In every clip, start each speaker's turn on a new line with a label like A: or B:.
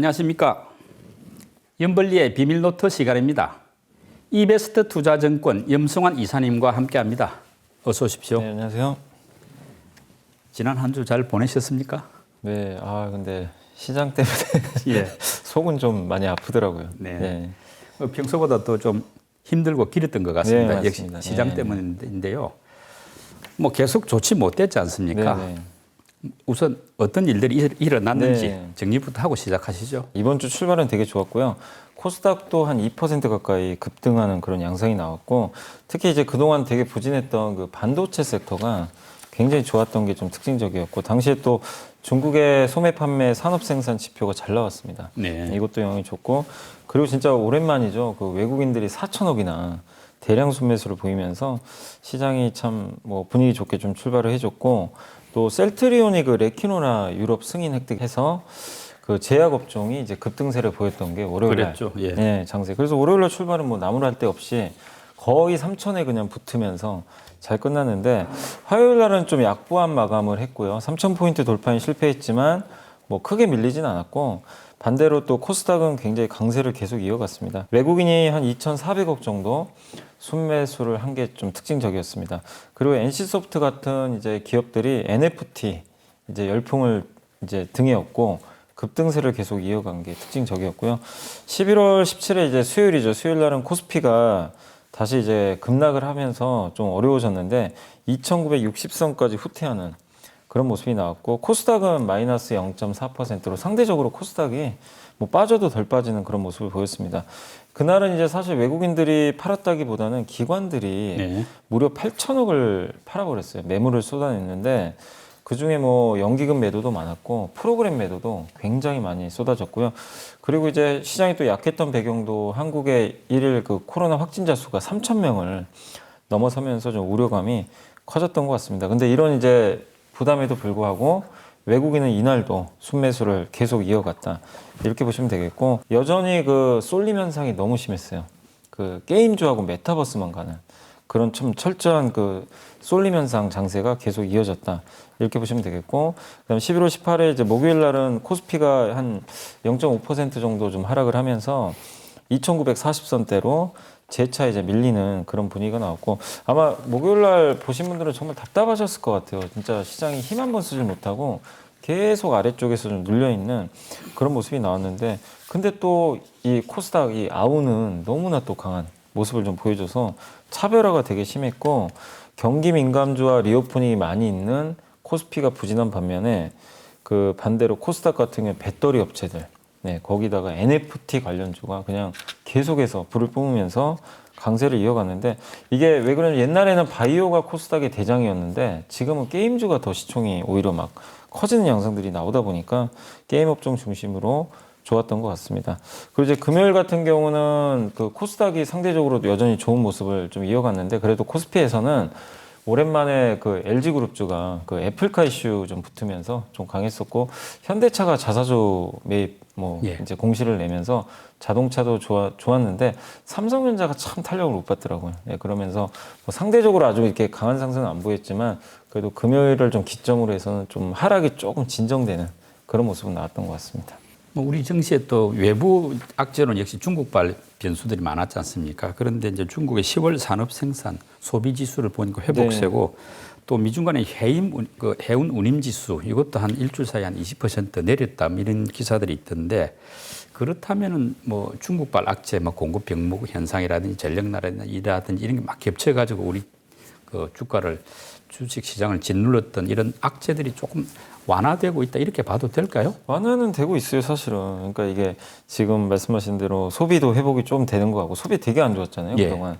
A: 안녕하십니까. 연벌리의 비밀노트 시간입니다. 이베스트 투자증권 염승환 이사님과 함께합니다. 어서 오십시오.
B: 네, 안녕하세요.
A: 지난 한 주 잘 보내셨습니까?
B: 네, 아 근데 시장 때문에
A: 예.
B: 속은 좀 많이 아프더라고요.
A: 네. 어, 평소보다 또 좀 힘들고 길었던 것 같습니다.
B: 네,
A: 역시. 시장
B: 네.
A: 때문인데요. 뭐 계속 좋지 못했지 않습니까?
B: 네, 네.
A: 우선 어떤 일들이 일- 일어났는지
B: 네.
A: 정리부터 하고 시작하시죠.
B: 이번 주 출발은 되게 좋았고요. 코스닥도 한 2% 가까이 급등하는 그런 양상이 나왔고 특히 이제 그동안 되게 부진했던 그 반도체 섹터가 굉장히 좋았던 게 좀 특징적이었고 당시에 또 중국의 소매 판매 산업 생산 지표가 잘 나왔습니다.
A: 네.
B: 이것도 영향이 좋고 그리고 진짜 오랜만이죠. 그 외국인들이 4천억이나 대량 순매수를 보이면서 시장이 참 뭐 분위기 좋게 좀 출발을 해줬고 또 셀트리온이 그 레키노나 유럽 승인 획득해서 그 제약 업종이 이제 급등세를 보였던 게 월요일 날
A: 그랬죠. 예.
B: 네, 장세. 그래서 월요일 날 출발은 뭐 나무랄 데 없이 거의 3천에 그냥 붙으면서 잘 끝났는데 화요일 날은 좀 약보한 마감을 했고요. 3천 포인트 돌파에 실패했지만 뭐 크게 밀리진 않았고 반대로 또 코스닥은 굉장히 강세를 계속 이어갔습니다. 외국인이 한 2,400억 정도 순매수를 한 게 좀 특징적이었습니다. 그리고 NC소프트 같은 이제 기업들이 NFT 이제 열풍을 이제 등에 업고 급등세를 계속 이어간 게 특징적이었고요. 11월 17일 이제 수요일이죠. 수요일 날은 코스피가 다시 이제 급락을 하면서 좀 어려워졌는데 2,960선까지 후퇴하는 그런 모습이 나왔고 코스닥은 마이너스 0.4%로 상대적으로 코스닥이 뭐 빠져도 덜 빠지는 그런 모습을 보였습니다. 그날은 이제 사실 외국인들이 팔았다기보다는 기관들이
A: 네.
B: 무려 8천억을 팔아버렸어요. 매물을 쏟아냈는데 그 중에 뭐 연기금 매도도 많았고 프로그램 매도도 굉장히 많이 쏟아졌고요. 그리고 이제 시장이 또 약했던 배경도 한국의 일일 그 코로나 확진자 수가 3천 명을 넘어서면서 좀 우려감이 커졌던 것 같습니다. 근데 이런 이제 부담에도 불구하고 외국인은 이날도 순매수를 계속 이어갔다 이렇게 보시면 되겠고 여전히 그 쏠림 현상이 너무 심했어요. 그 게임주하고 메타버스만 가는 그런 좀 철저한 그 쏠림 현상 장세가 계속 이어졌다 이렇게 보시면 되겠고 그다음 11월 18일 이제 목요일 날은 코스피가 한 0.5% 정도 좀 하락을 하면서 2,940선대로 재차 이제 밀리는 그런 분위기가 나왔고 아마 목요일 날 보신 분들은 정말 답답하셨을 것 같아요. 진짜 시장이 힘 한 번 쓰질 못하고 계속 아래쪽에서 좀 눌려 있는 그런 모습이 나왔는데 근데 또 이 코스닥 이 아우는 너무나 또 강한 모습을 좀 보여줘서 차별화가 되게 심했고 경기 민감주와 리오프닝이 많이 있는 코스피가 부진한 반면에 그 반대로 코스닥 같은 경우 배터리 업체들 네, 거기다가 NFT 관련주가 그냥 계속해서 불을 뿜으면서 강세를 이어갔는데 이게 왜 그러냐면 옛날에는 바이오가 코스닥의 대장이었는데 지금은 게임주가 더 시총이 오히려 막 커지는 양상들이 나오다 보니까 게임 업종 중심으로 좋았던 것 같습니다. 그리고 이제 금요일 같은 경우는 그 코스닥이 상대적으로 여전히 좋은 모습을 좀 이어갔는데 그래도 코스피에서는 오랜만에 그 LG 그룹주가 그 애플카 이슈 좀 붙으면서 좀 강했었고 현대차가 자사주 매입 뭐
A: 예.
B: 이제 공시를 내면서 자동차도 좋아, 좋았는데 삼성전자가 참 탄력을 못 받더라고요. 예, 그러면서 뭐 상대적으로 아주 이렇게 강한 상승은 안 보였지만 그래도 금요일을 좀 기점으로 해서는 좀 하락이 조금 진정되는 그런 모습은 나왔던 것 같습니다.
A: 뭐 우리 증시에 또 외부 악재로는 역시 중국발 변수들이 많았지 않습니까? 그런데 이제 중국의 10월 산업 생산 소비 지수를 보니까 회복세고 또 미중 간의 해임 운- 그 해운 운임 지수 이것도 한 일주일 사이에 한20% 내렸다 뭐 이런 기사들이 있던데 그렇다면은 뭐 중국발 악재 뭐 공급 병목 현상이라든지 전력나라든지 이런 게 막 겹쳐 가지고 우리 그 주가를 주식 시장을 짓눌렀던 이런 악재들이 조금 완화되고 있다 이렇게 봐도 될까요?
B: 완화는 되고 있어요, 사실은. 그러니까 이게 지금 말씀하신 대로 소비도 회복이 좀 되는 거 같고 소비 되게 안 좋았잖아요,
A: 예.
B: 그동안.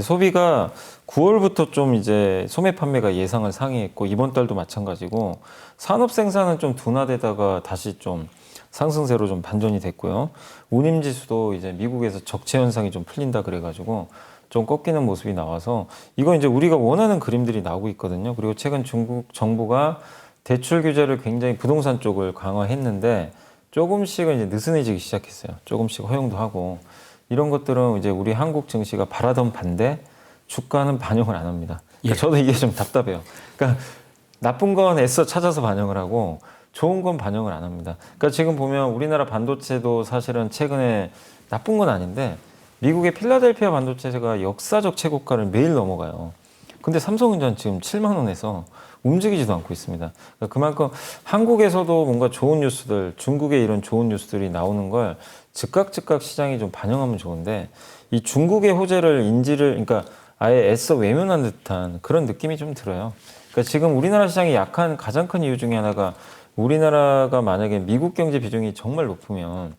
B: 소비가 9월부터 좀 이제 소매 판매가 예상을 상회했고 이번 달도 마찬가지고 산업 생산은 좀 둔화되다가 다시 좀 상승세로 좀 반전이 됐고요. 운임 지수도 이제 미국에서 적체 현상이 좀 풀린다 그래가지고 좀 꺾이는 모습이 나와서 이거 이제 우리가 원하는 그림들이 나오고 있거든요. 그리고 최근 중국 정부가 대출 규제를 굉장히 부동산 쪽을 강화했는데 조금씩은 이제 느슨해지기 시작했어요. 조금씩 허용도 하고 이런 것들은 이제 우리 한국 증시가 바라던 반대 주가는 반영을 안 합니다. 그러니까
A: 예.
B: 저도 이게 좀 답답해요. 그러니까 나쁜 건 애써 찾아서 반영을 하고 좋은 건 반영을 안 합니다. 그러니까 지금 보면 우리나라 반도체도 사실은 최근에 나쁜 건 아닌데 미국의 필라델피아 반도체가 역사적 최고가를 매일 넘어가요. 근데 삼성전자 지금 7만 원에서 움직이지도 않고 있습니다. 그러니까 그만큼 한국에서도 뭔가 좋은 뉴스들, 중국의 이런 좋은 뉴스들이 나오는 걸 즉각 즉각 시장이 좀 반영하면 좋은데 이 중국의 호재를 인지를 그러니까 아예 애써 외면한 듯한 그런 느낌이 좀 들어요. 그러니까 지금 우리나라 시장이 약한 가장 큰 이유 중에 하나가 우리나라가 만약에 미국 경제 비중이 정말 높으면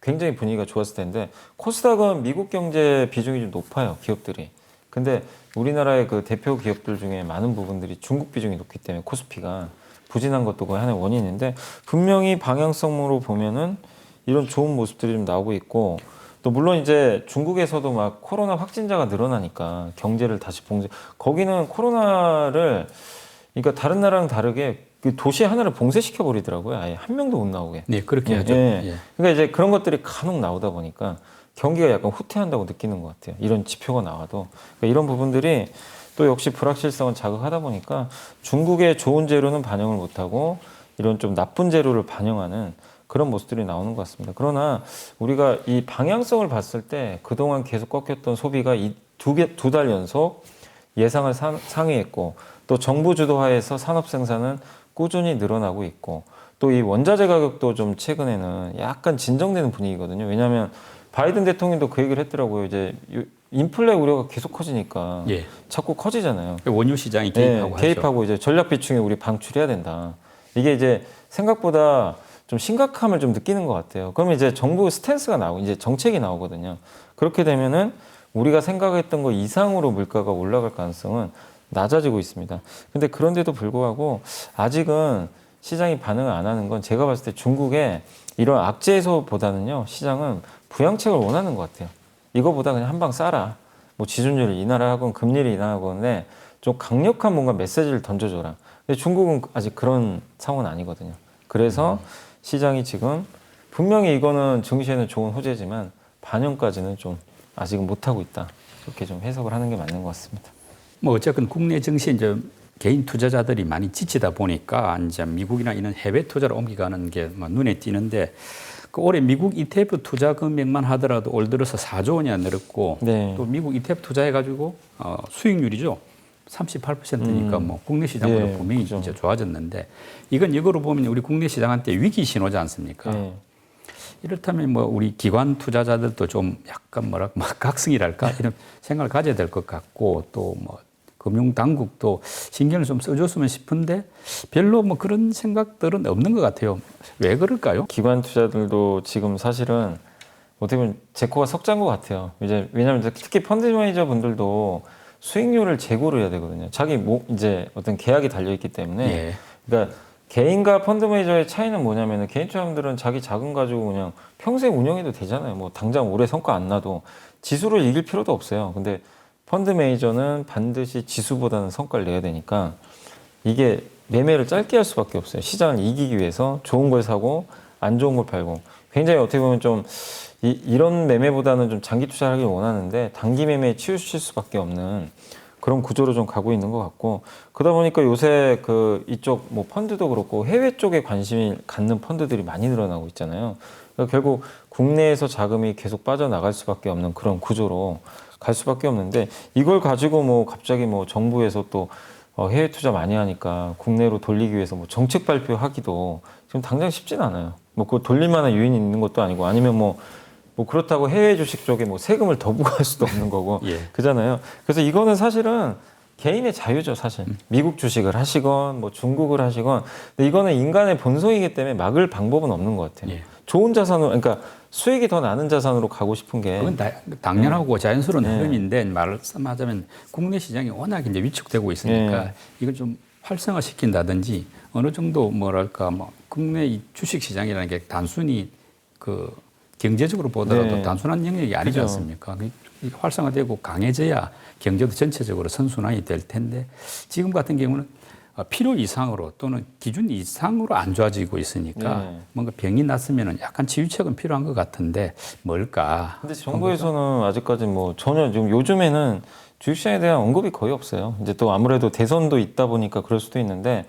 B: 굉장히 분위기가 좋았을 텐데 코스닥은 미국 경제 비중이 좀 높아요 기업들이. 근데 우리나라의 그 대표 기업들 중에 많은 부분들이 중국 비중이 높기 때문에 코스피가 부진한 것도 거의 하나의 원인인데 분명히 방향성으로 보면은 이런 좋은 모습들이 좀 나오고 있고 또 물론 이제 중국에서도 막 코로나 확진자가 늘어나니까 경제를 다시 봉쇄 거기는 코로나를 그러니까 다른 나라랑 다르게 그 도시 하나를 봉쇄시켜 버리더라고요 아예 한 명도 못 나오게
A: 네, 그렇게
B: 예,
A: 하죠.
B: 예.
A: 예.
B: 그러니까 이제 그런 것들이 간혹 나오다 보니까 경기가 약간 후퇴한다고 느끼는 것 같아요. 이런 지표가 나와도 그러니까 이런 부분들이 또 역시 불확실성을 자극하다 보니까 중국의 좋은 재료는 반영을 못하고 이런 좀 나쁜 재료를 반영하는 그런 모습들이 나오는 것 같습니다. 그러나 우리가 이 방향성을 봤을 때 그동안 계속 꺾였던 소비가 이두개두달 연속 예상을 상, 상회했고 또 정부 주도하에서 산업 생산은 꾸준히 늘어나고 있고 또 이 원자재 가격도 좀 최근에는 약간 진정되는 분위기거든요. 왜냐하면 바이든 대통령도 그 얘기를 했더라고요. 이제 유- 인플레 우려가 계속 커지니까
A: 예.
B: 자꾸 커지잖아요.
A: 원유 시장이
B: 네,
A: 개입하고 하죠.
B: 개입하고 이제 전략 비축에 우리 방출해야 된다. 이게 이제 생각보다 좀 심각함을 좀 느끼는 것 같아요. 그러면 이제 정부 스탠스가 나오고 이제 정책이 나오거든요. 그렇게 되면은 우리가 생각했던 거 이상으로 물가가 올라갈 가능성은 낮아지고 있습니다. 근데 그런데도 불구하고 아직은 시장이 반응을 안 하는 건 제가 봤을 때 중국의 이런 악재에서보다는요 시장은 부양책을 원하는 것 같아요. 이거보다 그냥 한 방 싸라. 뭐 지준율을 인하하건 금리를 인하하건에 좀 강력한 뭔가 메시지를 던져줘라. 근데 중국은 아직 그런 상황은 아니거든요. 그래서 시장이 지금 분명히 이거는 증시에는 좋은 호재지만 반영까지는 좀 아직은 못하고 있다. 그렇게 좀 해석을 하는 게 맞는 것 같습니다.
A: 뭐 어쨌든 국내 증시에 이제 개인 투자자들이 많이 지치다 보니까 이제 미국이나 이런 해외 투자를 옮겨가는 게뭐 눈에 띄는데 그 올해 미국 ETF 투자 금액만 하더라도 올 들어서 4조 원이나 늘었고
B: 네.
A: 또 미국 ETF 투자해가지고 어, 수익률이죠. 38%니까 뭐 국내 시장보다
B: 예,
A: 분명히
B: 그죠.
A: 진짜 좋아졌는데 이건 이거로 보면 우리 국내 시장한테 위기 신호지 않습니까?
B: 네.
A: 이렇다면 뭐 우리 기관 투자자들도 좀 약간 뭐랄까 막 각성이랄까 이런 생각을 가져야 될 것 같고 또 뭐 금융 당국도 신경을 좀 써줬으면 싶은데 별로 뭐 그런 생각들은 없는 것 같아요. 왜 그럴까요?
B: 기관 투자들도 지금 사실은 어떻게 보면 제 코가 석자인 것 같아요. 이제 왜냐하면 이제 특히 펀드 매니저 분들도 수익률을 재고를 해야 되거든요. 자기 뭐 이제 어떤 계약이 달려 있기 때문에
A: 예.
B: 그러니까 개인과 펀드 매니저의 차이는 뭐냐면은 개인 투자자들은 자기 자금 가지고 그냥 평생 운영해도 되잖아요. 뭐 당장 올해 성과 안 나도 지수를 이길 필요도 없어요. 근데 펀드 매니저는 반드시 지수보다는 성과를 내야 되니까 이게 매매를 짧게 할 수밖에 없어요. 시장을 이기기 위해서 좋은 걸 사고 안 좋은 걸 팔고 굉장히 어떻게 보면 좀 이, 런 매매보다는 좀 장기 투자를 하길 원하는데 단기 매매에 치우칠 수밖에 없는 그런 구조로 좀 가고 있는 것 같고 그러다 보니까 요새 그 이쪽 뭐 펀드도 그렇고 해외 쪽에 관심을 갖는 펀드들이 많이 늘어나고 있잖아요. 그러니까 결국 국내에서 자금이 계속 빠져나갈 수밖에 없는 그런 구조로 갈 수밖에 없는데 이걸 가지고 뭐 갑자기 뭐 정부에서 또 어, 해외 투자 많이 하니까 국내로 돌리기 위해서 뭐 정책 발표하기도 지금 당장 쉽진 않아요. 뭐 그거 돌릴 만한 요인이 있는 것도 아니고 아니면 뭐, 뭐 그렇다고 해외 주식 쪽에 뭐 세금을 더 부과할 수도 없는 거고
A: 예.
B: 그잖아요. 그래서 이거는 사실은 개인의 자유죠, 사실. 미국 주식을 하시건 뭐 중국을 하시건 근데 이거는 인간의 본성이기 때문에 막을 방법은 없는 것 같아요.
A: 예.
B: 좋은 자산으로 그러니까 수익이 더 나는 자산으로 가고 싶은 게
A: 그건 다, 당연하고 자연스러운
B: 네.
A: 흐름인데 말씀하자면 국내 시장이 워낙 이제 위축되고 있으니까
B: 네.
A: 이걸 좀 활성화 시킨다든지 어느 정도 뭐랄까 뭐 국내 이 주식 시장이라는 게 단순히 그 경제적으로 보더라도
B: 네.
A: 단순한 영역이 아니지
B: 그죠.
A: 않습니까? 그 활성화되고 강해져야 경제도 전체적으로 선순환이 될 텐데 지금 같은 경우는 어, 필요 이상으로 또는 기준 이상으로 안 좋아지고 있으니까
B: 네.
A: 뭔가 병이 났으면 약간 치유책은 필요한 것 같은데 뭘까?
B: 근데 정부에서는 아직까지 뭐 전혀 지금 요즘에는 주식시장에 대한 언급이 거의 없어요. 이제 또 아무래도 대선도 있다 보니까 그럴 수도 있는데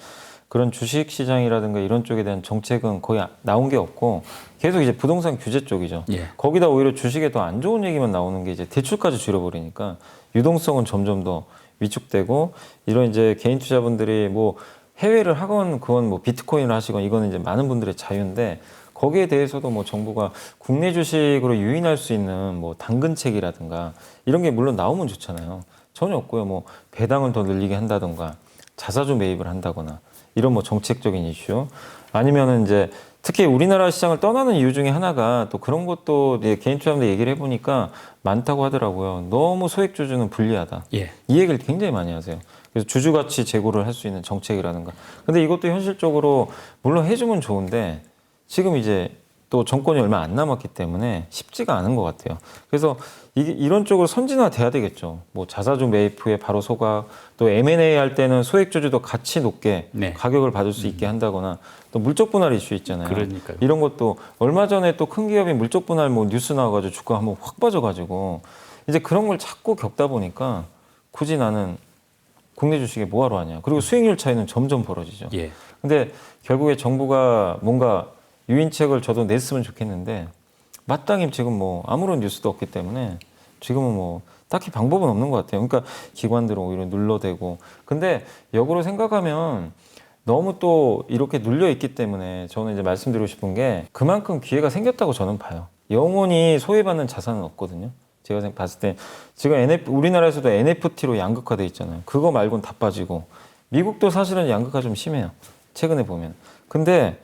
B: 그런 주식 시장이라든가 이런 쪽에 대한 정책은 거의 아- 나온 게 없고 계속 이제 부동산 규제 쪽이죠.
A: 예.
B: 거기다 오히려 주식에 더 안 좋은 얘기만 나오는 게 이제 대출까지 줄여버리니까 유동성은 점점 더 위축되고 이런 이제 개인 투자분들이 뭐 해외를 하건 그건 뭐 비트코인을 하시건 이거는 이제 많은 분들의 자유인데 거기에 대해서도 뭐 정부가 국내 주식으로 유인할 수 있는 뭐 당근책이라든가 이런 게 물론 나오면 좋잖아요. 전혀 없고요. 뭐 배당을 더 늘리게 한다던가 자사주 매입을 한다거나 이런 뭐 정책적인 이슈 아니면은 이제 특히 우리나라 시장을 떠나는 이유 중에 하나가 또 그런 것도 개인 투자자들 얘기를 해보니까 많다고 하더라고요. 너무 소액 주주는 불리하다.
A: 예.
B: 이 얘기를 굉장히 많이 하세요. 그래서 주주 가치 제고를 할 수 있는 정책이라든가. 근데 이것도 현실적으로 물론 해주면 좋은데 지금 이제 또 정권이 얼마 안 남았기 때문에 쉽지가 않은 것 같아요. 그래서 이게 이런 쪽으로 선진화돼야 되겠죠. 뭐 자사주 매입 후에 바로 소각, 또 M&A 할 때는 소액 주주도 같이 높게
A: 네.
B: 가격을 받을 수 있게 한다거나 또 물적 분할 이슈 있잖아요.
A: 그러니까요.
B: 이런 것도 얼마 전에 또 큰 기업이 물적 분할 뭐 뉴스 나와가지고 주가 한번 확 빠져가지고 이제 그런 걸 자꾸 겪다 보니까 굳이 나는 국내 주식에 뭐하러 하냐. 그리고 수익률 차이는 점점 벌어지죠.
A: 예.
B: 근데 결국에 정부가 뭔가 유인책을 저도 냈으면 좋겠는데 마땅히 지금 뭐 아무런 뉴스도 없기 때문에 지금은 뭐 딱히 방법은 없는 것 같아요. 그러니까 기관들은 오히려 눌러대고 근데 역으로 생각하면 너무 또 이렇게 눌려 있기 때문에 저는 이제 말씀드리고 싶은 게 그만큼 기회가 생겼다고 저는 봐요. 영원히 소외받는 자산은 없거든요. 제가 생- 봤을 때 지금 NF, 우리나라에서도 NFT로 양극화돼 있잖아요. 그거 말고는 다 빠지고 미국도 사실은 양극화 좀 심해요. 최근에 보면. 근데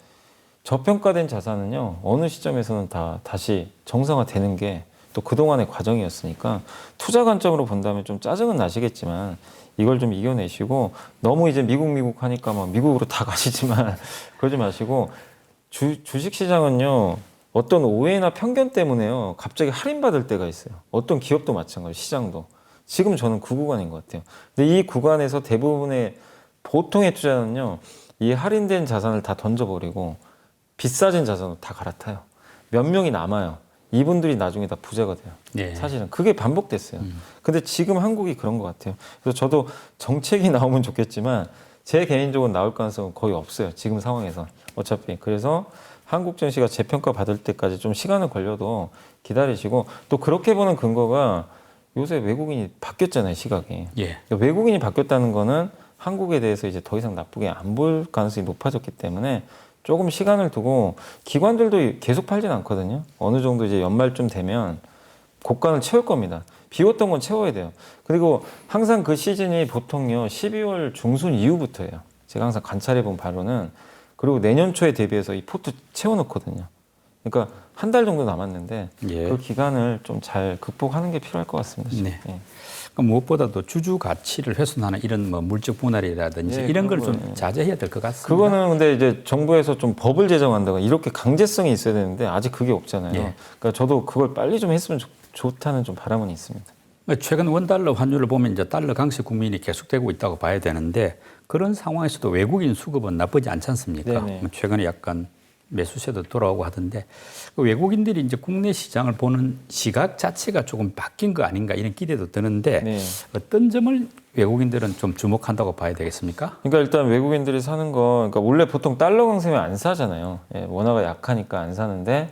B: 저평가된 자산은요 어느 시점에서는 다 다시 정상화되는 게 또 그동안의 과정이었으니까 투자 관점으로 본다면 좀 짜증은 나시겠지만 이걸 좀 이겨내시고 너무 이제 미국 미국 하니까 막 미국으로 다 가시지만 그러지 마시고 주, 주식 시장은요 어떤 오해나 편견 때문에요 갑자기 할인 받을 때가 있어요. 어떤 기업도 마찬가지 시장도. 지금 저는 그 구간인 것 같아요. 근데 이 구간에서 대부분의 보통의 투자는요 이 할인된 자산을 다 던져버리고 비싸진 자산을 다 갈아타요 몇 명이 남아요 이분들이 나중에 다 부자가 돼요
A: 예.
B: 사실은 그게 반복됐어요. 근데 지금 한국이 그런 것 같아요. 그래서 저도 정책이 나오면 좋겠지만 제 개인적으로 나올 가능성은 거의 없어요. 지금 상황에서 어차피 그래서 한국 증시가 재평가 받을 때까지 좀 시간은 걸려도 기다리시고 또 그렇게 보는 근거가 요새 외국인이 바뀌었잖아요 시각이.
A: 예.
B: 그러니까 외국인이 바뀌었다는 거는 한국에 대해서 이제 더 이상 나쁘게 안 볼 가능성이 높아졌기 때문에 조금 시간을 두고 기관들도 계속 팔진 않거든요. 어느 정도 이제 연말쯤 되면 고가는 채울 겁니다. 비웠던 건 채워야 돼요. 그리고 항상 그 시즌이 보통요 12월 중순 이후부터예요. 제가 항상 관찰해 본 바로는 그리고 내년 초에 대비해서 이 포트 채워놓거든요. 그러니까 한 달 정도 남았는데
A: 예.
B: 그 기간을 좀 잘 극복하는 게 필요할 것 같습니다.
A: 네.
B: 예.
A: 그 무엇보다도 주주 가치를 훼손하는 이런 뭐 물적 분할이라든지
B: 예,
A: 이런 걸 좀. 자제해야 될 것 같습니다.
B: 그거는 근데 이제 정부에서 좀 법을 제정한다거나 이렇게 강제성이 있어야 되는데 아직 그게 없잖아요.
A: 예.
B: 그러니까 저도 그걸 빨리 좀 했으면 좋, 좋다는 좀 바람은 있습니다.
A: 최근 원달러 환율을 보면 이제 달러 강세 국민이 계속되고 있다고 봐야 되는데 그런 상황에서도 외국인 수급은 나쁘지 않지 않습니까?
B: 네네.
A: 뭐 최근에 약간 매수세도 돌아오고 하던데 그 외국인들이 이제 국내 시장을 보는 시각 자체가 조금 바뀐 거 아닌가 이런 기대도 드는데
B: 네.
A: 어떤 점을 외국인들은 좀 주목한다고 봐야 되겠습니까?
B: 그러니까 일단 외국인들이 사는 거, 그러니까 원래 보통 달러 강세면 안 사잖아요. 예, 원화가 약하니까 안 사는데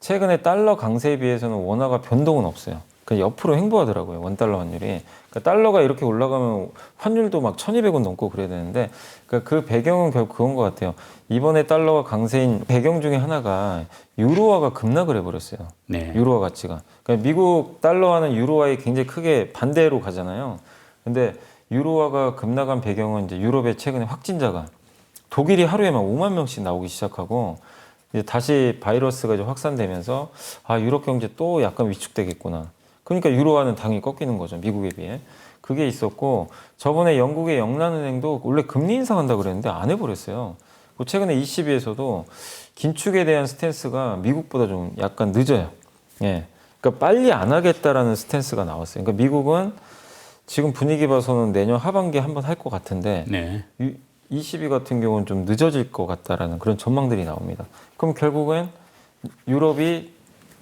B: 최근에 달러 강세에 비해서는 원화가 변동은 없어요. 그 옆으로 횡보하더라고요. 원 달러 환율이. 그러니까 달러가 이렇게 올라가면 환율도 막 1,200원 넘고 그래야 되는데 그러니까 그 배경은 결국 그건 것 같아요. 이번에 달러가 강세인 배경 중에 하나가 유로화가 급락을 해버렸어요.
A: 네.
B: 유로화 가치가. 그러니까 미국 달러와는 유로화에 굉장히 크게 반대로 가잖아요. 근데 유로화가 급락한 배경은 이제 유럽의 최근에 확진자가 독일이 하루에 막 5만 명씩 나오기 시작하고 이제 다시 바이러스가 이제 확산되면서 아 유럽 경제 또 약간 위축되겠구나. 그러니까 유로화는 당연히 꺾이는 거죠 미국에 비해. 그게 있었고 저번에 영국의 영란은행도 원래 금리 인상한다 그랬는데 안 해버렸어요. 그 최근에 ECB에서도 긴축에 대한 스탠스가 미국보다 좀 약간 늦어요. 예. 그러니까 빨리 안 하겠다라는 스탠스가 나왔어요. 그러니까 미국은 지금 분위기 봐서는 내년 하반기에 한번 할 것 같은데
A: 네.
B: 유- ECB 같은 경우는 좀 늦어질 것 같다라는 그런 전망들이 나옵니다. 그럼 결국엔 유럽이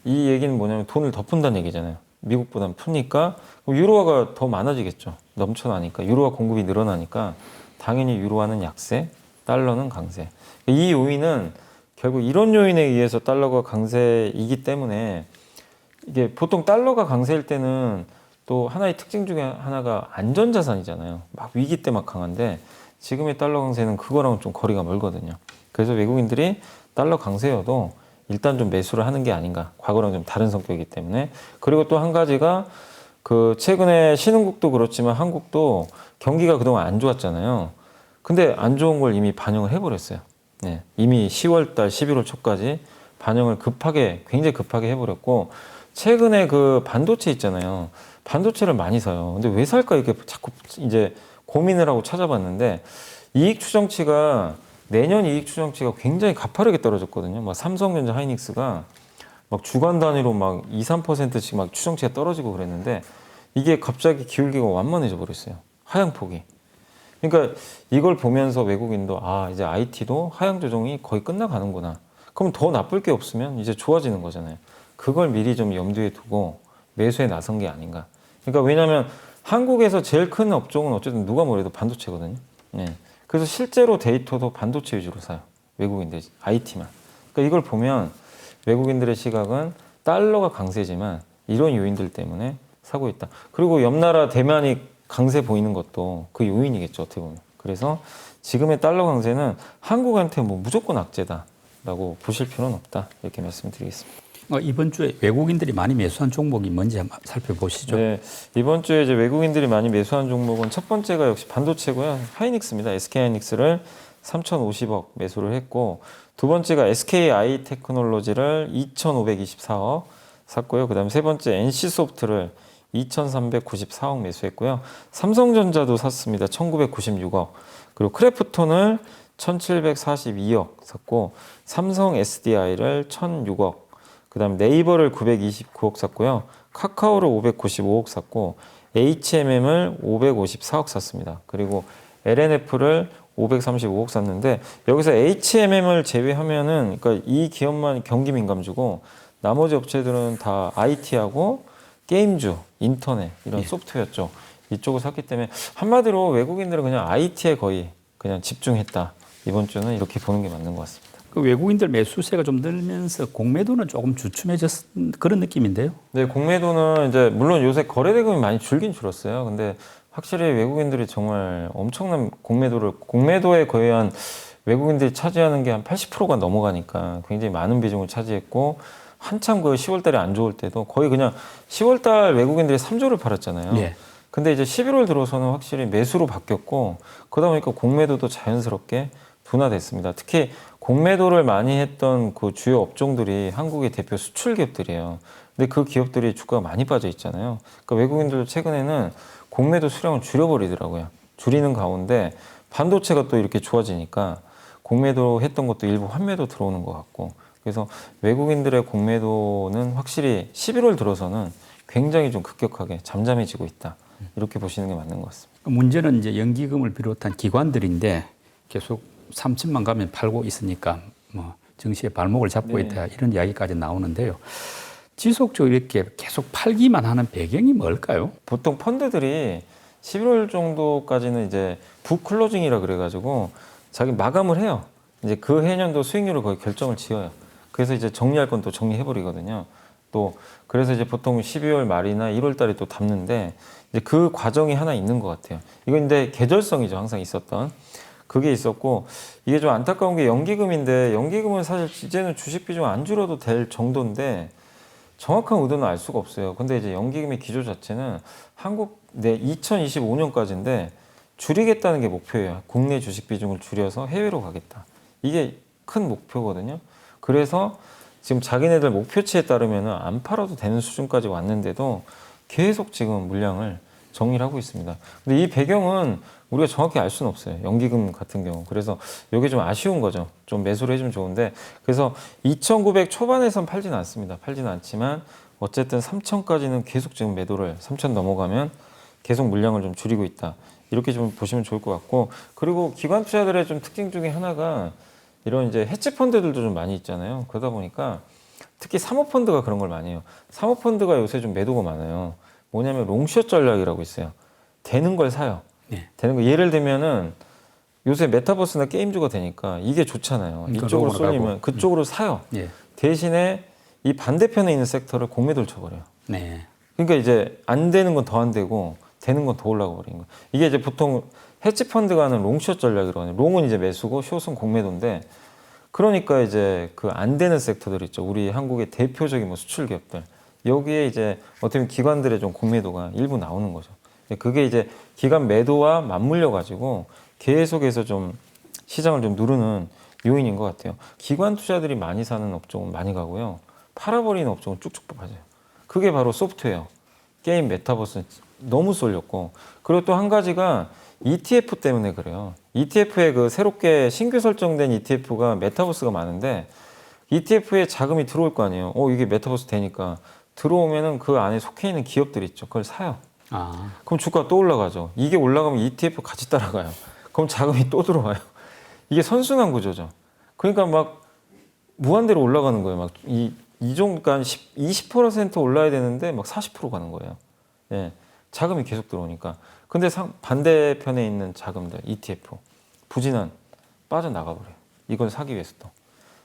B: 이 얘기는 뭐냐면 돈을 더 푼다는 얘기잖아요. 미국보다는 푸니까 유로화가 더 많아지겠죠. 넘쳐나니까 유로화 공급이 늘어나니까 당연히 유로화는 약세, 달러는 강세. 이 요인은 결국 이런 요인에 의해서 달러가 강세이기 때문에 이게 보통 달러가 강세일 때는 또 하나의 특징 중에 하나가 안전자산이잖아요. 막 위기 때 막 강한데 지금의 달러 강세는 그거랑은 좀 거리가 멀거든요. 그래서 외국인들이 달러 강세여도 일단 좀 매수를 하는 게 아닌가. 과거랑 좀 다른 성격이기 때문에. 그리고 또 한 가지가 그 최근에 신흥국도 그렇지만 한국도 경기가 그동안 안 좋았잖아요. 근데 안 좋은 걸 이미 반영을 해버렸어요. 네. 이미 10월 달, 11월 초까지 반영을 급하게, 굉장히 급하게 해버렸고, 최근에 그 반도체 있잖아요. 반도체를 많이 사요. 근데 왜 살까 이렇게 자꾸 이제 고민을 하고 찾아봤는데, 이익 추정치가, 내년 이익 추정치가 굉장히 가파르게 떨어졌거든요. 막 삼성전자 하이닉스가 막 주간 단위로 막 2, 3%씩 막 추정치가 떨어지고 그랬는데, 이게 갑자기 기울기가 완만해져 버렸어요. 하향 폭이. 그러니까 이걸 보면서 외국인도 아 이제 IT도 하향 조정이 거의 끝나가는구나. 그럼 더 나쁠 게 없으면 이제 좋아지는 거잖아요. 그걸 미리 좀 염두에 두고 매수에 나선 게 아닌가. 그러니까 왜냐하면 한국에서 제일 큰 업종은 어쨌든 누가 뭐래도 반도체거든요. 예. 그래서 실제로 데이터도 반도체 위주로 사요. 외국인들 IT만. 그러니까 이걸 보면 외국인들의 시각은 달러가 강세지만 이런 요인들 때문에 사고 있다. 그리고 옆 나라 대만이 강세 보이는 것도 그 요인이겠죠 어떻게 보면. 그래서 지금의 달러 강세는 한국한테 뭐 무조건 악재다라고 보실 필요는 없다 이렇게 말씀드리겠습니다.
A: 어, 이번 주에 외국인들이 많이 매수한 종목이 뭔지 한번 살펴보시죠.
B: 네, 이번 주에 이제 외국인들이 많이 매수한 종목은 첫 번째가 역시 반도체고요. 하이닉스입니다. SK 하이닉스를 3,050억 매수를 했고 두 번째가 SK 아이 테크놀로지를 2,524억 샀고요. 그다음에 세 번째 NC 소프트를 2,394억 매수했고요. 삼성전자도 샀습니다. 1,996억. 그리고 크래프톤을 1,742억 샀고 삼성 SDI를 1,006억. 그 다음에 네이버를 929억 샀고요. 카카오를 595억 샀고 HMM을 554억 샀습니다. 그리고 LNF를 535억 샀는데 여기서 HMM을 제외하면은 그러니까 이 기업만 경기 민감주고 나머지 업체들은 다 IT하고 게임주, 인터넷 이런
A: 예.
B: 소프트웨어죠. 이쪽을 샀기 때문에 한마디로 외국인들은 그냥 IT에 거의 그냥 집중했다. 이번 주는 이렇게 보는 게 맞는 것 같습니다.
A: 그 외국인들 매수세가 좀 늘면서 공매도는 조금 주춤해졌 그런 느낌인데요.
B: 네, 공매도는 이제 물론 요새 거래 대금이 많이 줄긴 줄었어요. 근데 확실히 외국인들이 정말 엄청난 공매도를 공매도에 거의 한 외국인들이 차지하는 게 한 80%가 넘어가니까 굉장히 많은 비중을 차지했고 한참 그 10월 달에 안 좋을 때도 거의 그냥 10월 달 외국인들이 3조를 팔았잖아요.
A: 예.
B: 근데 이제 11월 들어서는 확실히 매수로 바뀌었고 그러다 보니까 공매도도 자연스럽게 둔화됐습니다. 특히 공매도를 많이 했던 그 주요 업종들이 한국의 대표 수출 기업들이에요. 근데 그 기업들이 주가가 많이 빠져 있잖아요. 그러니까 외국인들도 최근에는 공매도 수량을 줄여버리더라고요. 줄이는 가운데 반도체가 또 이렇게 좋아지니까 공매도 했던 것도 일부 환매도 들어오는 것 같고 그래서 외국인들의 공매도는 확실히 11월 들어서는 굉장히 좀 급격하게 잠잠해지고 있다. 이렇게 보시는 게 맞는 것 같습니다.
A: 문제는 이제 연기금을 비롯한 기관들인데 계속 3천만 가면 팔고 있으니까 뭐 증시에 발목을 잡고
B: 네.
A: 있다 이런 이야기까지 나오는데요. 지속적으로 이렇게 계속 팔기만 하는 배경이 뭘까요?
B: 보통 펀드들이 11월 정도까지는 이제 부클로징이라 그래가지고 자기 마감을 해요. 이제 그 해년도 수익률을 거의 결정을 지어요. 그래서 이제 정리할 건 또 정리해버리거든요. 또 그래서 이제 보통 12월 말이나 1월 달에 또 담는데 이제 그 과정이 하나 있는 것 같아요. 이건 근데 계절성이죠. 항상 있었던. 그게 있었고 이게 좀 안타까운 게 연기금인데 연기금은 사실 이제는 주식 비중 안 줄여도 될 정도인데 정확한 의도는 알 수가 없어요. 근데 이제 연기금의 기조 자체는 한국 내 2025년까지인데 줄이겠다는 게 목표예요. 국내 주식 비중을 줄여서 해외로 가겠다. 이게 큰 목표거든요. 그래서 지금 자기네들 목표치에 따르면 안 팔아도 되는 수준까지 왔는데도 계속 지금 물량을 정리를 하고 있습니다. 근데 이 배경은 우리가 정확히 알 수는 없어요. 연기금 같은 경우. 그래서 이게 좀 아쉬운 거죠. 좀 매수를 해주면 좋은데. 그래서 2,900 초반에선 팔지는 않습니다. 팔지는 않지만 어쨌든 3,000까지는 계속 지금 매도를 3,000 넘어가면 계속 물량을 좀 줄이고 있다. 이렇게 좀 보시면 좋을 것 같고. 그리고 기관 투자들의 좀 특징 중에 하나가 이런 이제 해치 펀드들도 좀 많이 있잖아요. 그러다 보니까 특히 사모펀드가 그런 걸 많이 해요. 사모펀드가 요새 좀 매도가 많아요. 뭐냐면 롱숏 전략이라고 있어요. 되는 걸 사요.
A: 네.
B: 되는 거 예를 들면은 요새 메타버스나 게임주가 되니까 이게 좋잖아요.
A: 그러니까
B: 이쪽으로 쏠리면
A: 가고.
B: 그쪽으로 사요.
A: 예.
B: 대신에 이 반대편에 있는 섹터를 공매도를 쳐버려요.
A: 네.
B: 그러니까 이제 안 되는 건 더 안 되고 되는 건 더 올라가 버린 거예요. 이게 이제 보통 헤지 펀드가 하는 롱숏 전략이거든요. 롱은 이제 매수고 숏은 공매도인데 그러니까 이제 그 안 되는 섹터들 있죠. 우리 한국의 대표적인 뭐 수출 기업들 여기에 이제 어떻게 보면 기관들의 좀 공매도가 일부 나오는 거죠. 그게 이제 기관 매도와 맞물려 가지고 계속해서 좀 시장을 좀 누르는 요인인 것 같아요. 기관 투자들이 많이 사는 업종은 많이 가고요. 팔아버리는 업종은 쭉쭉 빠져요. 그게 바로 소프트웨어, 게임, 메타버스 너무 쏠렸고 그리고 또 한 가지가 ETF 때문에 그래요. ETF에 그 새롭게 신규 설정된 ETF가 메타버스가 많은데 ETF에 자금이 들어올 거 아니에요. 어 이게 메타버스 되니까 들어오면은 그 안에 속해 있는 기업들 있죠. 그걸 사요.
A: 아,
B: 그럼 주가 또 올라가죠. 이게 올라가면 ETF 같이 따라가요. 그럼 자금이 또 들어와요. 이게 선순환 구조죠. 그러니까 막 무한대로 올라가는 거예요. 막 이이 정도 10, 20% 올라야 되는데 막 40% 가는 거예요. 예. 자금이 계속 들어오니까. 근데 상, 반대편에 있는 자금들 ETF 부진한 빠져나가 버려요. 이걸 사기 위해서 또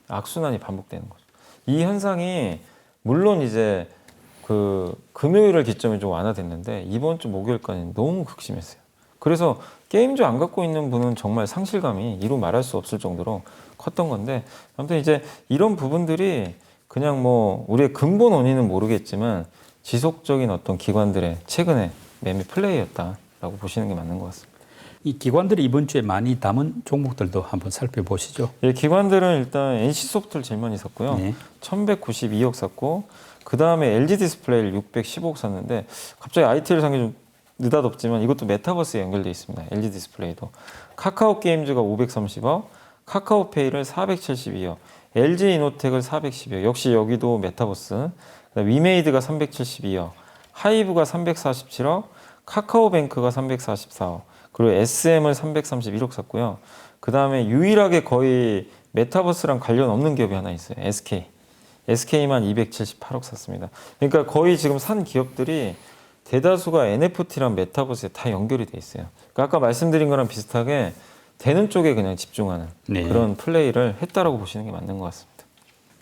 B: 악순환이 반복되는 거죠. 이 현상이 물론 이제 그 금요일을 기점에 좀 완화됐는데 이번 주 목요일까지는 너무 극심했어요. 그래서 게임주 안 갖고 있는 분은 정말 상실감이 이루 말할 수 없을 정도로 컸던 건데 아무튼 이제 이런 부분들이 그냥 뭐 우리의 근본 원인은 모르겠지만 지속적인 어떤 기관들의 최근의 매매 플레이였다라고 보시는 게 맞는 것 같습니다.
A: 이 기관들이 이번 주에 많이 담은 종목들도 한번 살펴보시죠.
B: 예, 기관들은 일단 NC 소프트를 제일 많이 샀고요.
A: 네.
B: 1192억 샀고 그 다음에 LG 디스플레이를 615억 샀는데 갑자기 IT를 산 게 좀 느닷없지만 이것도 메타버스에 연결돼 있습니다. LG 디스플레이도 카카오 게임즈가 530억, 카카오페이를 472억, LG 이노텍을 410억. 역시 여기도 메타버스. 위메이드가 372억, 하이브가 347억, 카카오뱅크가 344억, 그리고 SM을 331억 샀고요. 그 다음에 유일하게 거의 메타버스랑 관련 없는 기업이 하나 있어요. SK. SK만 278억 샀습니다. 그러니까 거의 지금 산 기업들이 대다수가 NFT랑 메타버스에 다 연결이 돼 있어요. 그러니까 아까 말씀드린 거랑 비슷하게 되는 쪽에 그냥 집중하는
A: 네.
B: 그런 플레이를 했다라고 보시는 게 맞는 것 같습니다.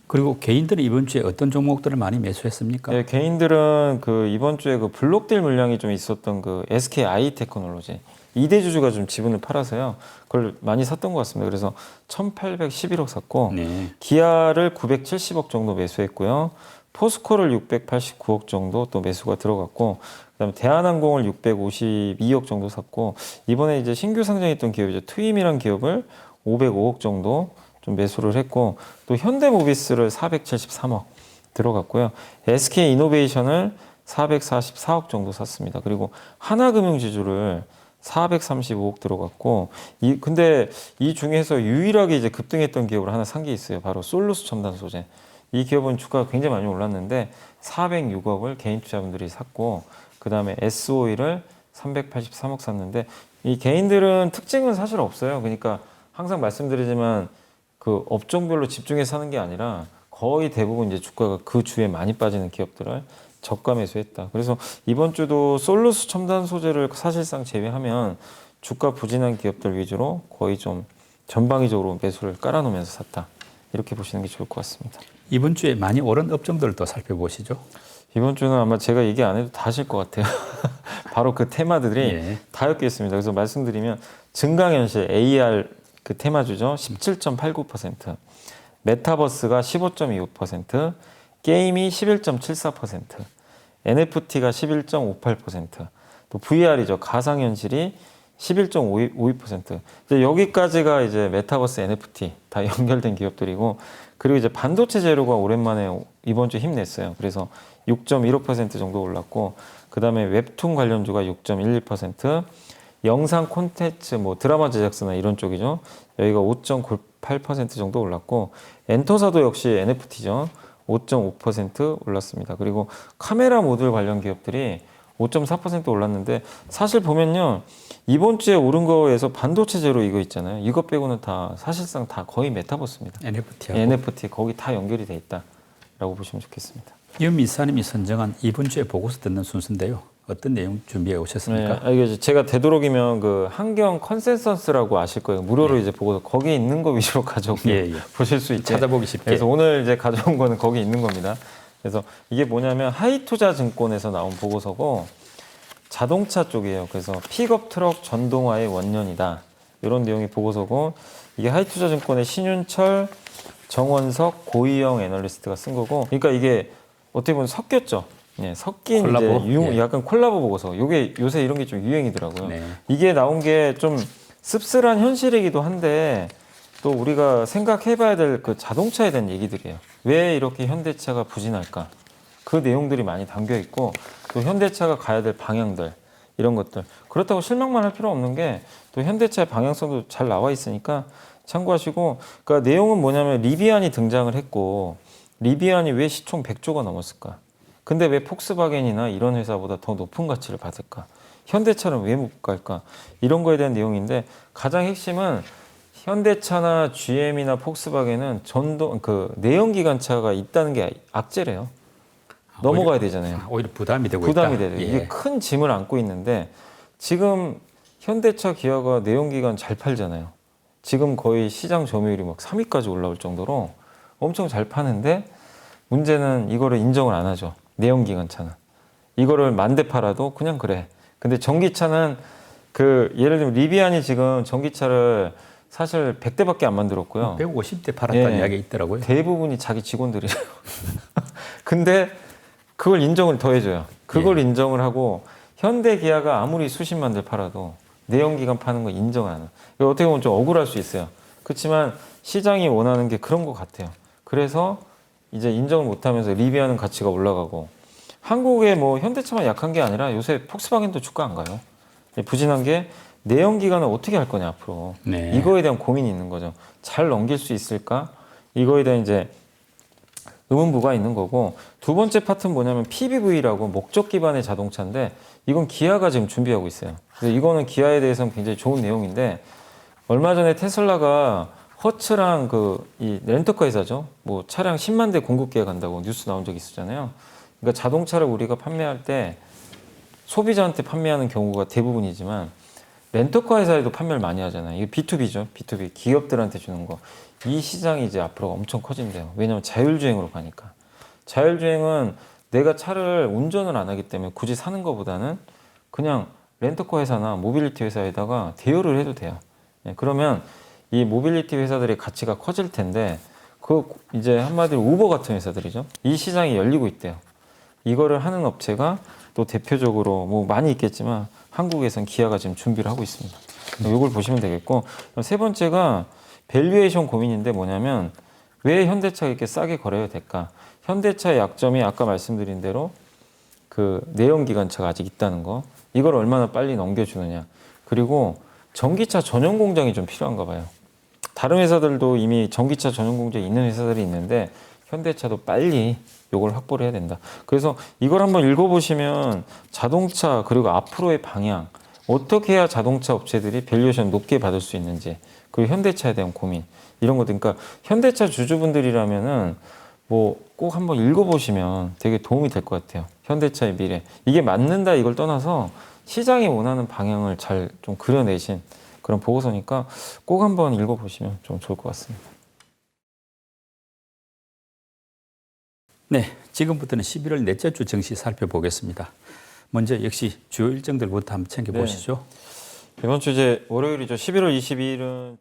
A: 그리고 개인들은 이번 주에 어떤 종목들을 많이 매수했습니까?
B: 네, 개인들은 그 이번 주에 그 블록딜 물량이 좀 있었던 그 SK I 테크놀로지 이대 주주가 좀 지분을 팔아서요. 그걸 많이 샀던 것 같습니다. 그래서 1,811억 샀고
A: 네.
B: 기아를 970억 정도 매수했고요. 포스코를 689억 정도 또 매수가 들어갔고 그다음에 대한항공을 652억 정도 샀고 이번에 이제 신규 상장했던 기업이죠. 트임이란 기업을 505억 정도 좀 매수를 했고 또 현대모비스를 473억 들어갔고요. SK 이노베이션을 444억 정도 샀습니다. 그리고 하나금융지주를 435억 들어갔고 이 근데 이 중에서 유일하게 이제 급등했던 기업을 하나 산 게 있어요. 바로 솔루스 첨단 소재. 이 기업은 주가가 굉장히 많이 올랐는데 406억을 개인 투자분들이 샀고 그다음에 SOE를 383억 샀는데 이 개인들은 특징은 사실 없어요. 그러니까 항상 말씀드리지만 그 업종별로 집중해서 사는 게 아니라 거의 대부분 이제 주가가 그 주에 많이 빠지는 기업들을 저가 매수했다. 그래서 이번 주도 솔루스 첨단 소재를 사실상 제외하면 주가 부진한 기업들 위주로 거의 좀 전방위적으로 매수를 깔아놓으면서 샀다. 이렇게 보시는 게 좋을 것 같습니다.
A: 이번 주에 많이 오른 업종들도 살펴보시죠.
B: 이번 주는 아마 제가 얘기 안 해도 다 아실 것 같아요. 바로 그 테마들이
A: 예.
B: 다 엮여 있습니다. 그래서 말씀드리면 증강현실 AR 그 테마주죠. 17.89%, 메타버스가 15.25%, 게임이 11.74%, NFT가 11.58%, 또 VR이죠. 가상현실이 11.52%. 이제 여기까지가 이제 메타버스 NFT 다 연결된 기업들이고 그리고 이제 반도체 재료가 오랜만에 이번 주 힘냈어요. 그래서 6.15% 정도 올랐고 그 다음에 웹툰 관련주가 6.12%, 영상 콘텐츠 뭐 드라마 제작사나 이런 쪽이죠. 여기가 5.98% 정도 올랐고 엔터사도 역시 NFT죠. 5.5% 올랐습니다. 그리고 카메라 모듈 관련 기업들이 5.4% 올랐는데 사실 보면요 이번 주에 오른 거에서 반도체 재료 이거 있잖아요. 이거 빼고는 다 사실상 다 거의 메타버스입니다.
A: NFT하고
B: NFT 거기 다 연결이 돼 있다라고 보시면 좋겠습니다.
A: 이은미 이사님이 선정한 이번 주에 보고서 듣는 순서인데요. 어떤 내용 준비해 오셨습니까?
B: 네, 아, 이게 제가 되도록이면 그 한경 컨센서스라고 아실 거예요. 무료로 이제 보고서 거기 있는 거 위주로 가져오면
A: 예, 예.
B: 보실 수 있게.
A: 찾아보기 쉽게.
B: 그래서 오늘 이제 가져온 거는 거기 있는 겁니다. 그래서 이게 뭐냐면 하이투자증권에서 나온 보고서고 자동차 쪽이에요. 그래서 픽업 트럭 전동화의 원년이다. 이런 내용이 보고서고 이게 하이투자증권의 신윤철, 정원석, 고희영 애널리스트가 쓴 거고. 그러니까 이게 어떻게 보면 섞였죠. 예, 섞인
A: 콜라보?
B: 이제 유,
A: 예.
B: 약간 콜라보 보고서. 이게 요새 이런 게 좀 유행이더라고요.
A: 네.
B: 이게 나온 게 좀 씁쓸한 현실이기도 한데 또 우리가 생각해봐야 될 그 자동차에 대한 얘기들이에요. 왜 이렇게 현대차가 부진할까? 그 내용들이 많이 담겨 있고 또 현대차가 가야 될 방향들 이런 것들 그렇다고 실망만 할 필요 없는 게 또 현대차의 방향성도 잘 나와 있으니까 참고하시고 그러니까 내용은 뭐냐면 리비안이 등장을 했고 리비안이 왜 시총 100조가 넘었을까? 근데 왜 폭스바겐이나 이런 회사보다 더 높은 가치를 받을까? 현대차는 왜 못 갈까? 이런 거에 대한 내용인데 가장 핵심은 현대차나 GM이나 폭스바겐은 전동 그 내연기관차가 있다는 게 악재래요. 넘어가야 되잖아요.
A: 아, 오히려 부담이 되고
B: 부담이
A: 있다.
B: 돼요.
A: 예.
B: 이게 큰 짐을 안고 있는데 지금 현대차 기아가 내연기관 잘 팔잖아요. 지금 거의 시장 점유율이 막 3위까지 올라올 정도로 엄청 잘 파는데 문제는 이거를 인정을 안 하죠. 내연기관차는. 이거를 만 대 팔아도 그냥 그래. 근데 전기차는 그 예를 들면 리비안이 지금 전기차를 사실 100대밖에 안 만들었고요.
A: 150대 팔았다는
B: 예.
A: 이야기가 있더라고요.
B: 대부분이 자기 직원들이에요. 근데 그걸 인정을 더 해줘요. 그걸 인정을 하고 현대 기아가 아무리 수십만 대 팔아도 내연기관 파는 거. 이거 어떻게 보면 좀 억울할 수 있어요. 그렇지만 시장이 원하는 게 그런 것 같아요. 그래서 이제 인정을 못하면서 리비하는 가치가 올라가고 한국에 뭐 현대차만 약한 게 아니라 요새 폭스바겐도 주가 안 가요. 부진한 게 내연 기관을 어떻게 할 거냐 앞으로
A: 네.
B: 이거에 대한 고민이 있는 거죠. 잘 넘길 수 있을까? 이거에 대한 이제 의문부가 있는 거고 두 번째 파트는 뭐냐면 PBV라고 목적 기반의 자동차인데 이건 기아가 지금 준비하고 있어요. 그래서 이거는 기아에 대해서는 굉장히 좋은 내용인데 얼마 전에 테슬라가 허츠랑 그 이 렌터카 회사죠. 뭐 차량 10만 대 공급 계약 한다고 뉴스 나온 적 있었잖아요. 그러니까 자동차를 우리가 판매할 때 소비자한테 판매하는 경우가 대부분이지만 렌터카 회사에도 판매를 많이 하잖아요. 이게 B2B죠. B2B. 기업들한테 주는 거. 이 시장이 이제 앞으로 엄청 커진대요. 왜냐하면 자율주행으로 가니까. 자율주행은 내가 차를 운전을 안 하기 때문에 굳이 사는 것보다는 그냥 렌터카 회사나 모빌리티 회사에다가 대여를 해도 돼요. 예, 그러면 이 모빌리티 회사들의 가치가 커질 텐데 그 이제 한마디로 우버 같은 회사들이죠. 이 시장이 열리고 있대요. 이거를 하는 업체가 또 대표적으로 뭐 많이 있겠지만 한국에선 기아가 지금 준비를 하고 있습니다. 이걸 보시면 되겠고 세 번째가 밸류에이션 고민인데 뭐냐면 왜 현대차가 이렇게 싸게 거래가 될까? 현대차의 약점이 아까 말씀드린 대로 그 내연 기관차가 아직 있다는 거 이걸 얼마나 빨리 넘겨주느냐 그리고 전기차 전용 공장이 좀 필요한가 봐요. 다른 회사들도 이미 전기차 전용 공장이 있는 회사들이 있는데 현대차도 빨리 요걸 확보를 해야 된다. 그래서 이걸 한번 읽어보시면 자동차 그리고 앞으로의 방향 어떻게 해야 자동차 업체들이 밸류에이션 높게 받을 수 있는지 그리고 현대차에 대한 고민 이런 것들 그러니까 현대차 주주분들이라면은 뭐 꼭 한번 읽어보시면 되게 도움이 될 것 같아요. 현대차의 미래 이게 맞는다 이걸 떠나서 시장이 원하는 방향을 잘 좀 그려내신 그런 보고서니까 꼭 한번 읽어보시면 좀 좋을 것 같습니다.
A: 네, 지금부터는 11월 넷째 주 정시 살펴보겠습니다. 먼저 역시 주요 일정들부터 한번 챙겨보시죠.
B: 이번 주 이제 월요일이죠. 11월 22일은